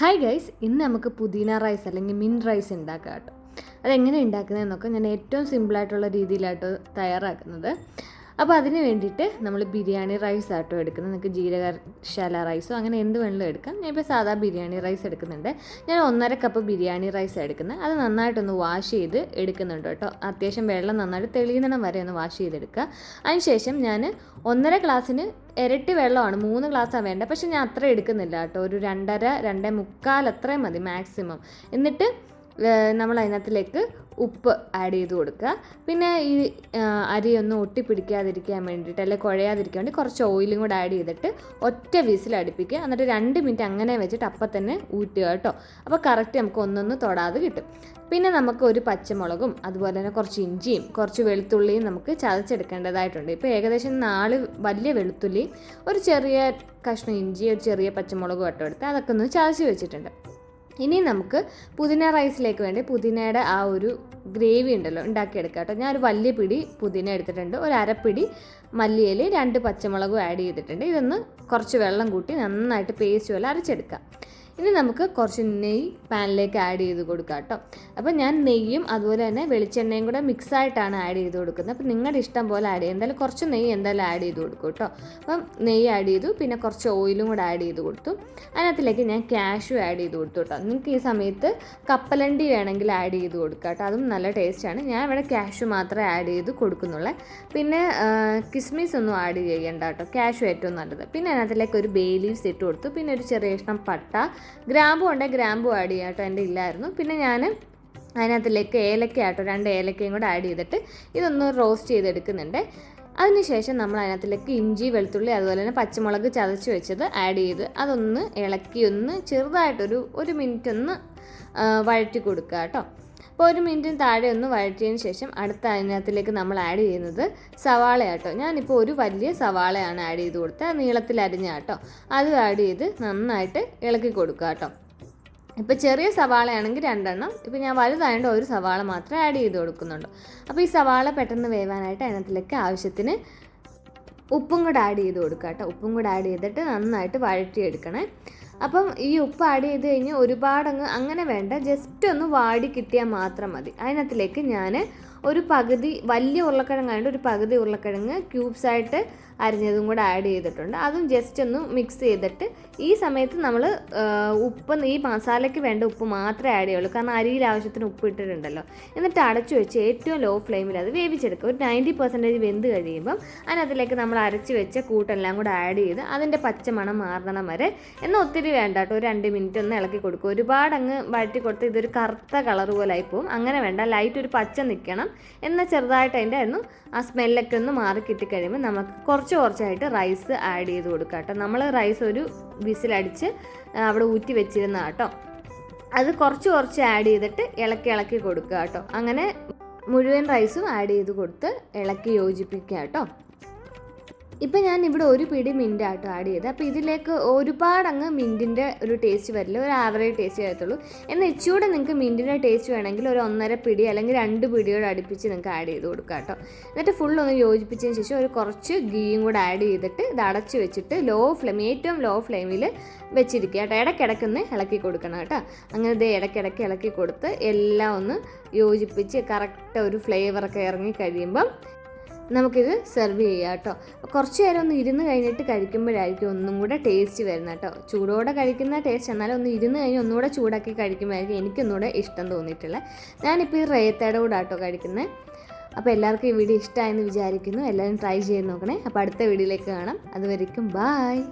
Hi guys ഇന്ന് നമുക്ക് പുതിന റൈസ് അല്ലെങ്കിൽ മിൻ റൈസ് ഉണ്ടാക്കാം കേട്ടോ. അതെങ്ങനെ ഉണ്ടാക്കുന്നതെന്നൊക്കെ ഞാൻ ഏറ്റവും സിമ്പിളായിട്ടുള്ള രീതിയിലായിട്ട് തയ്യാറാക്കുന്നത്. അപ്പോൾ അതിന് വേണ്ടിയിട്ട് നമ്മൾ ബിരിയാണി റൈസ് ആട്ടോ എടുക്കുന്നത്. നിങ്ങൾക്ക് ജീരകശാല റൈസോ അങ്ങനെ എന്ത് വേണമെങ്കിലും എടുക്കാം. ഞാൻ ഇപ്പോൾ സാധാ ബിരിയാണി റൈസ് എടുക്കുന്നുണ്ട്. ഞാൻ ഒന്നര കപ്പ് ബിരിയാണി റൈസ് എടുക്കുന്നത് അത് നന്നായിട്ടൊന്ന് വാഷ് ചെയ്ത് എടുക്കുന്നുണ്ട് കേട്ടോ. അത്യാവശ്യം വെള്ളം നന്നായിട്ട് തെളിയുന്നിടം വരെ ഒന്ന് വാഷ് ചെയ്തെടുക്കുക. അതിനുശേഷം ഞാൻ ഒന്നര ഗ്ലാസ്സിന് ഇരട്ടി വെള്ളമാണ്. മൂന്ന് ഗ്ലാസ്സാണ് വേണ്ടത് പക്ഷേ ഞാൻ അത്ര എടുക്കുന്നില്ല കേട്ടോ. ഒരു രണ്ടര രണ്ടേ മുക്കാൽ അത്രയും മതി മാക്സിമം എന്നിട്ട് നമ്മൾ അതിനകത്തിലേക്ക് ഉപ്പ് ആഡ് ചെയ്ത് കൊടുക്കുക. പിന്നെ ഈ അരിയൊന്നും ഒട്ടിപ്പിടിക്കാതിരിക്കാൻ വേണ്ടിയിട്ട് അല്ലെങ്കിൽ കുഴയാതിരിക്കാൻ വേണ്ടി കുറച്ച് ഓയിലും കൂടെ ആഡ് ചെയ്തിട്ട് ഒറ്റ വിസിൽ അടുപ്പിക്കുക. എന്നിട്ട് രണ്ട് മിനിറ്റ് അങ്ങനെ വെച്ചിട്ട് അപ്പം തന്നെ ഊറ്റുക കേട്ടോ. അപ്പോൾ കറക്റ്റ് നമുക്ക് ഒന്നൊന്ന് തൊടാതെ കിട്ടും. പിന്നെ നമുക്ക് ഒരു പച്ചമുളകും അതുപോലെ തന്നെ കുറച്ച് ഇഞ്ചിയും കുറച്ച് വെളുത്തുള്ളിയും നമുക്ക് ചതച്ചെടുക്കേണ്ടതായിട്ടുണ്ട്. ഇപ്പോൾ ഏകദേശം നാല് വലിയ വെളുത്തുള്ളി ഒരു ചെറിയ കഷ്ണം ഇഞ്ചി ഒരു ചെറിയ പച്ചമുളകും ഇട്ടെടുത്ത് അതൊക്കെ ഒന്ന് ചതച്ച് വെച്ചിട്ടുണ്ട്. ഇനി നമുക്ക് പുതിന റൈസിലേക്ക് വേണ്ടി പുതിനയുടെ ആ ഒരു ഗ്രേവി ഉണ്ടല്ലോ ഉണ്ടാക്കിയെടുക്കാം കേട്ടോ. ഞാൻ ഒരു വലിയ പിടി പുതിന എടുത്തിട്ടുണ്ട്. ഒരു അരപ്പിടി മല്ലിയില രണ്ട് പച്ചമുളകും ആഡ് ചെയ്തിട്ടുണ്ട്. ഇതൊന്ന് കുറച്ച് വെള്ളം കൂട്ടി നന്നായിട്ട് പേസ്റ്റ് പോലെ അരച്ചെടുക്കാം. ഇനി നമുക്ക് കുറച്ച് നെയ്യ് പാനിലേക്ക് ആഡ് ചെയ്ത് കൊടുക്കാം കേട്ടോ. അപ്പോൾ ഞാൻ നെയ്യും അതുപോലെ തന്നെ വെളിച്ചെണ്ണയും കൂടെ മിക്സ് ആയിട്ടാണ് ആഡ് ചെയ്ത് കൊടുക്കുന്നത്. അപ്പോൾ നിങ്ങളുടെ ഇഷ്ടം പോലെ ആഡ് ചെയ്യും. എന്തായാലും കുറച്ച് നെയ്യ് എന്തായാലും ആഡ് ചെയ്ത് കൊടുക്കും കേട്ടോ. അപ്പം നെയ്യ് ആഡ് ചെയ്തു പിന്നെ കുറച്ച് ഓയിലും കൂടെ ആഡ് ചെയ്ത് കൊടുത്തു. അതിനകത്തിലേക്ക് ഞാൻ ക്യാഷു ആഡ് ചെയ്ത് കൊടുത്തു കേട്ടോ. നിങ്ങൾക്ക് ഈ സമയത്ത് കപ്പലണ്ടി വേണമെങ്കിൽ ആഡ് ചെയ്ത് കൊടുക്കുക കേട്ടോ. അതും നല്ല ടേസ്റ്റാണ് ഞാൻ ഇവിടെ ക്യാഷു മാത്രമേ ആഡ് ചെയ്ത് കൊടുക്കുന്നുള്ളൂ. പിന്നെ കിസ്മിസ് ഒന്നും ആഡ് ചെയ്യേണ്ട കേട്ടോ. ക്യാഷു ഏറ്റവും നല്ലത്. പിന്നെ അതിനകത്തിലേക്ക് ഒരു ബേ ലീവ്സ് ഇട്ട് കൊടുത്തു. പിന്നെ ഒരു ചെറിയ കഷ്ണം പട്ട ഗ്രാമ്പു ഉണ്ടെങ്കിൽ ഗ്രാമ്പു ആഡ് ചെയ്യാം കേട്ടോ എന്റെ ഇല്ലായിരുന്നു. പിന്നെ ഞാൻ അതിനകത്തിലേക്ക് ഏലക്ക ആട്ടോ. രണ്ട് ഏലക്കയും കൂടെ ആഡ് ചെയ്തിട്ട് ഇതൊന്ന് റോസ്റ്റ് ചെയ്തെടുക്കുന്നുണ്ട്. അതിനുശേഷം നമ്മൾ അതിനകത്തിലേക്ക് ഇഞ്ചി വെളുത്തുള്ളി അതുപോലെ തന്നെ പച്ചമുളക് ചതച്ച് വെച്ചത് ആഡ് ചെയ്ത് അതൊന്ന് ഇളക്കി ഒന്ന് ചെറുതായിട്ടൊരു ഒരു മിനിറ്റ് ഒന്ന് വഴറ്റി കൊടുക്കുക കേട്ടോ അപ്പോൾ ഒരു മിനിറ്റിന് താഴെ ഒന്ന് വഴറ്റിയതിന് ശേഷം അടുത്ത അതിനകത്തിലേക്ക് നമ്മൾ ആഡ് ചെയ്യുന്നത് സവാള കേട്ടോ ഞാനിപ്പോൾ ഒരു വലിയ സവാളയാണ് ആഡ് ചെയ്ത് കൊടുത്തത്. നീളത്തിൽ അരിഞ്ഞ കേട്ടോ അത് ആഡ് ചെയ്ത് നന്നായിട്ട് ഇളക്കി കൊടുക്കുക കേട്ടോ ഇപ്പോൾ ചെറിയ സവാളയാണെങ്കിൽ രണ്ടെണ്ണം. ഇപ്പോൾ ഞാൻ വലുതായതുകൊണ്ട് ഒരു സവാള മാത്രം ആഡ് ചെയ്ത് കൊടുക്കുന്നുള്ളൂ. അപ്പോൾ ഈ സവാള പെട്ടെന്ന് വേവാനായിട്ട് അതിനകത്തിലേക്ക് ആവശ്യത്തിന് ഉപ്പും കൂടെ ആഡ് ചെയ്ത് കൊടുക്കുക കേട്ടോ ഉപ്പും കൂടെ ആഡ് ചെയ്തിട്ട് നന്നായിട്ട് വഴറ്റിയെടുക്കണേ. അപ്പം ഈ ഉപ്പ് ആഡ് ചെയ്ത് കഴിഞ്ഞ് ഒരുപാടങ്ങ് അങ്ങനെ വേണ്ട ജസ്റ്റ് ഒന്ന് വാടി കിട്ടിയാൽ മാത്രം മതി. അതിനകത്തിലേക്ക് ഞാൻ ഒരു പകുതി വലിയ ഉരുളക്കിഴങ്ങായതുകൊണ്ട് ഒരു പകുതി ഉരുളക്കിഴങ്ങ് ക്യൂബ്സ് ആയിട്ട് അരിഞ്ഞതും കൂടെ ആഡ് ചെയ്തിട്ടുണ്ട്. അതും ജസ്റ്റ് ഒന്ന് മിക്സ് ചെയ്തിട്ട് ഈ സമയത്ത് നമ്മൾ ഉപ്പ് ഈ മസാലയ്ക്ക് വേണ്ട ഉപ്പ് മാത്രമേ ആഡ് ചെയ്യുള്ളൂ. കാരണം അരിയിൽ ആവശ്യത്തിന് ഉപ്പ് ഇട്ടിട്ടുണ്ടല്ലോ. എന്നിട്ട് അടച്ചു വെച്ച് ഏറ്റവും ലോ ഫ്ലെയിമിൽ അത് വേവിച്ചെടുക്കുക. ഒരു നയന്റി പെർസെന്റേജ് വെന്ത് കഴിയുമ്പം അതിനകത്തിലേക്ക് നമ്മൾ അരച്ച് വെച്ച കൂട്ടെല്ലാം കൂടെ ആഡ് ചെയ്ത് അതിന്റെ പച്ചമണം മാറണം വരെ. എന്നാൽ ഒത്തിരി വേണ്ട കേട്ടോ. ഒരു രണ്ട് മിനിറ്റ് ഒന്ന് ഇളക്കി കൊടുക്കുക. ഒരുപാട് അങ്ങ് വഴറ്റി കൊടുത്ത് ഇതൊരു കറുത്ത കളർ പോലെ ആയി പോകും അങ്ങനെ വേണ്ട. ലൈറ്റ് ഒരു പച്ച നിൽക്കണം. എന്നാൽ ചെറുതായിട്ട് അതിന്റെ ഒന്ന് ആ സ്മെല്ലൊക്കെ ഒന്ന് മാറി കിട്ടിക്കഴിയുമ്പോൾ നമുക്ക് കുറച്ച് കുറച്ചായിട്ട് റൈസ് ആഡ് ചെയ്ത് കൊടുക്കാം കേട്ടോ. നമ്മൾ റൈസ് ഒരു വിസിലടിച്ച് അവിടെ ഊറ്റി വെച്ചിരുന്ന കേട്ടോ. അത് കുറച്ച് കുറച്ച് ആഡ് ചെയ്തിട്ട് ഇളക്കി ഇളക്കി കൊടുക്കുക കേട്ടോ. അങ്ങനെ മുഴുവൻ റൈസും ആഡ് ചെയ്ത് കൊടുത്ത് ഇളക്കി യോജിപ്പിക്കുക കേട്ടോ. ഇപ്പം ഞാൻ ഇവിടെ ഒരു പിടി മിന്റ് ആട്ടോ ആഡ് ചെയ്ത് അപ്പോൾ ഇതിലേക്ക് ഒരുപാട് അങ്ങ് മിന്റിന്റെ ഒരു ടേസ്റ്റ് വരില്ല? ഒരു ആവറേജ് ടേസ്റ്റ് വരത്തുള്ളൂ. എന്നാൽ ഇച്ചിലൂടെ നിങ്ങൾക്ക് മിന്റിന്റെ ടേസ്റ്റ് വേണമെങ്കിൽ ഒരു ഒന്നര പിടി അല്ലെങ്കിൽ രണ്ട് പിടിയോട് അടുപ്പിച്ച് നിങ്ങൾക്ക് ആഡ് ചെയ്ത് കൊടുക്കുക കേട്ടോ. എന്നിട്ട് ഫുൾ ഒന്ന് യോജിപ്പിച്ചതിന് ശേഷം ഒരു കുറച്ച് ഗീയും കൂടെ ആഡ് ചെയ്തിട്ട് ഇത് അടച്ച് വെച്ചിട്ട് ലോ ഫ്ലെയിം ഏറ്റവും ലോ ഫ്ലെയിമിൽ വെച്ചിരിക്കുക കേട്ടോ. ഇടയ്ക്കിടയ്ക്കൊന്ന് ഇളക്കി കൊടുക്കണം കേട്ടോ. അങ്ങനെ ഇത് ഇടയ്ക്കിടയ്ക്ക് ഇളക്കി കൊടുത്ത് എല്ലാം ഒന്ന് യോജിപ്പിച്ച് കറക്റ്റ് ഒരു ഫ്ലേവറൊക്കെ ഇറങ്ങി കഴിയുമ്പം നമുക്കിത് സെർവ് ചെയ്യാം കേട്ടോ. കുറച്ച് നേരം ഒന്ന് ഇരുന്ന് കഴിഞ്ഞിട്ട് കഴിക്കുമ്പോഴായിരിക്കും ഒന്നും കൂടെ ടേസ്റ്റ് വരുന്നത് കേട്ടോ. ചൂടോടെ കഴിക്കുന്ന ടേസ്റ്റ് എന്നാലും ഒന്ന് ഇരുന്ന് കഴിഞ്ഞ് ഒന്നുകൂടെ ചൂടാക്കി കഴിക്കുമ്പോഴായിരിക്കും എനിക്കൊന്നുകൂടെ ഇഷ്ടം തോന്നിയിട്ടുള്ളത്. ഞാനിപ്പോൾ ഈ റേത്തയുടെ കൂടെ കേട്ടോ കഴിക്കുന്നത് അപ്പോൾ എല്ലാവർക്കും ഈ വീഡിയോ ഇഷ്ടമായെന്ന് വിചാരിക്കുന്നു. എല്ലാവരും ട്രൈ ചെയ്ത് നോക്കണേ. അപ്പോൾ അടുത്ത വീഡിയോയിലേക്ക് കാണാം. അതുവരേക്കും ബായ്